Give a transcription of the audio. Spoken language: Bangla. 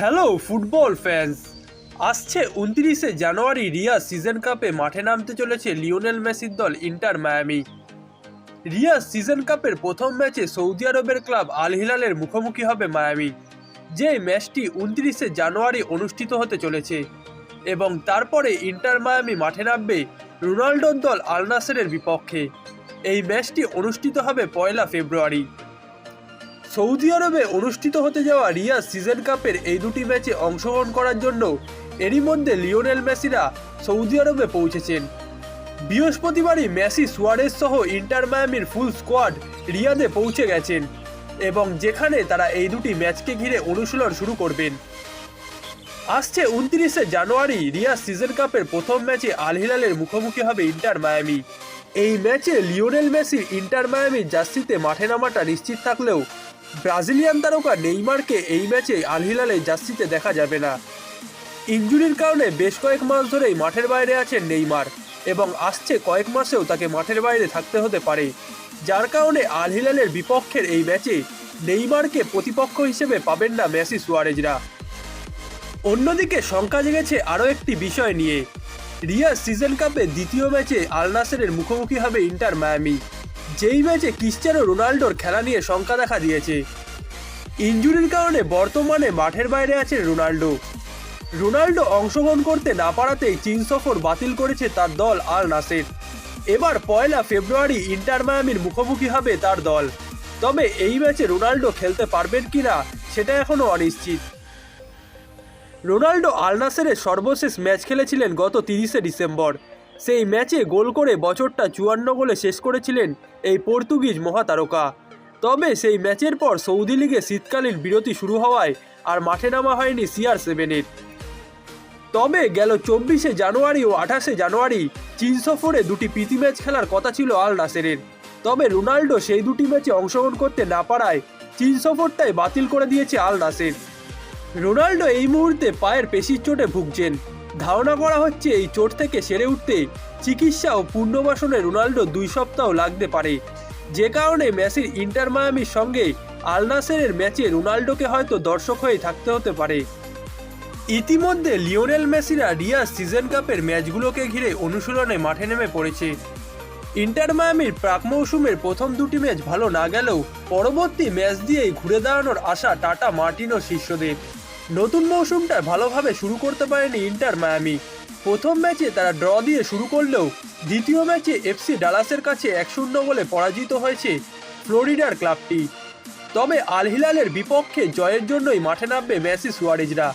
হ্যালো ফুটবল ফ্যান্স আসছে উনত্রিশে জানুয়ারি রিয়া সিজন কাপে মাঠে নামতে চলেছে লিওনেল মেসির দল ইন্টার মায়ামি। রিয়া সিজন কাপের প্রথম ম্যাচে সৌদি আরবের ক্লাব আল হিলালের মুখোমুখি হবে মায়ামি, যে ম্যাচটি উনত্রিশে জানুয়ারি অনুষ্ঠিত হতে চলেছে। এবং তারপরে ইন্টার মায়ামি মাঠে নামবে রোনাল্ডোর দল আল নাসেরের বিপক্ষে। এই ম্যাচটি অনুষ্ঠিত হবে পয়লা ফেব্রুয়ারি। সৌদি আরবে অনুষ্ঠিত হতে যাওয়া রিয়া সিজন কাপের এই দুটি ম্যাচে অংশগ্রহণ করার জন্য এরই মধ্যে লিওনেল মেসিরা সৌদি আরবে পৌঁছেছেন। বৃহস্পতিবারই মেসি সুয়ারেজ সহ ইন্টার মায়ামির ফুল স্কোয়াড রিয়াদে পৌঁছে গেছেন এবং যেখানে তারা এই দুটি ম্যাচকে ঘিরে অনুশীলন শুরু করবেন। আসছে উনত্রিশে জানুয়ারি রিয়া সিজন কাপের প্রথম ম্যাচে আল হিলালের মুখোমুখি হবে ইন্টার মায়ামি। এই ম্যাচে লিওনেল মেসির ইন্টার মায়ামির জার্সিতে মাঠে নামাটা নিশ্চিত থাকলেও ব্রাজিলিয়ান তারকা নেইমারকে এই ম্যাচে আল হিলালের জার্সিতে দেখা যাবে না। ইঞ্জুরির কারণে বেশ কয়েক মাস ধরেই মাঠের বাইরে আছেন নেইমার এবং আসছে কয়েক মাসেও তাকে মাঠের বাইরে থাকতে হতে পারে। যার কারণে আল হিলালের বিপক্ষের এই ম্যাচে নেইমারকে প্রতিপক্ষ হিসেবে পাবেন না মেসি সুয়ারেজরা। অন্যদিকে শঙ্কা জেগেছে আরও একটি বিষয় নিয়ে। রিয়া সিজন কাপে দ্বিতীয় ম্যাচে আল নাসেরের মুখোমুখি হবে ইন্টার মায়ামি। যেই ম্যাচে ক্রিশ্চিয়ানো রোনাল্ডোর খেলা নিয়ে শঙ্কা দেখা দিয়েছে। ইঞ্জুরির কারণে বর্তমানে মাঠের বাইরে আছে রোনাল্ডো। রোনাল্ডো অংশগ্রহণ করতে না পারাতেই চীন সফর বাতিল করেছে তার দল আল নাসের। এবার পয়লা ফেব্রুয়ারি ইন্টার মায়ামির মুখোমুখি হবে তার দল। তবে এই ম্যাচে রোনাল্ডো খেলতে পারবেন কিনা সেটা এখনও অনিশ্চিত। রোনাল্ডো আল নাসেরের সর্বশেষ ম্যাচ খেলেছিলেন গত তিরিশে ডিসেম্বর। সেই ম্যাচে গোল করে বছরটা চুয়ান্ন গোলে শেষ করেছিলেন এই পর্তুগিজ মহাতারকা। তবে সেই ম্যাচের পর সৌদি লিগে শীতকালীন বিরতি শুরু হওয়ায় আর মাঠে নামা হয়নি সিআর সেভেনের। তবে গেল চব্বিশে জানুয়ারি ও আঠাশে জানুয়ারি চীন সফরে দুটি প্রীতি ম্যাচ খেলার কথা ছিল আল নাসেরের। তবে রোনাল্ডো সেই দুটি ম্যাচে অংশগ্রহণ করতে না পারায় চীন সফরটাই বাতিল করে দিয়েছে আল নাসের। রোনাল্ডো এই মুহূর্তে পায়ের পেশির চোটে ভুগছেন। ধারণা করা হচ্ছে এই চোট থেকে সেরে উঠতে চিকিৎসা ও পুনর্বাসনে রোনাল্ডো দুই সপ্তাহ লাগতে পারে। যে কারণে মেসির ইন্টার মায়ামির সঙ্গে আল নাসেরের ম্যাচে রোনাল্ডোকে হয়তো দর্শক হয়ে থাকতে হতে পারে। ইতিমধ্যে লিওনেল মেসিরা রিয়া সিজন কাপের ম্যাচগুলোকে ঘিরে অনুশীলনে মাঠে নেমে পড়েছে। ইন্টার মায়ামির প্রাক মৌসুমের প্রথম দুটি ম্যাচ ভালো না গেলেও পরবর্তী ম্যাচ দিয়েই ঘুরে দাঁড়ানোর আশা টাটা মার্টিনো শিষ্যদের নতুন মৌসুমটা ভালোভাবে শুরু করতে পারেনি ইন্টার মায়ামি। প্রথম ম্যাচে তারা ড্র দিয়ে শুরু করলেও দ্বিতীয় ম্যাচে এফসি ডালাসের কাছে এক শূন্য বলে পরাজিত হয়েছে ফ্লোরিডার ক্লাবটি। তবে আলহিলালের বিপক্ষে জয়ের জন্যই মাঠে নামবে মেসি সুয়ারেজরা।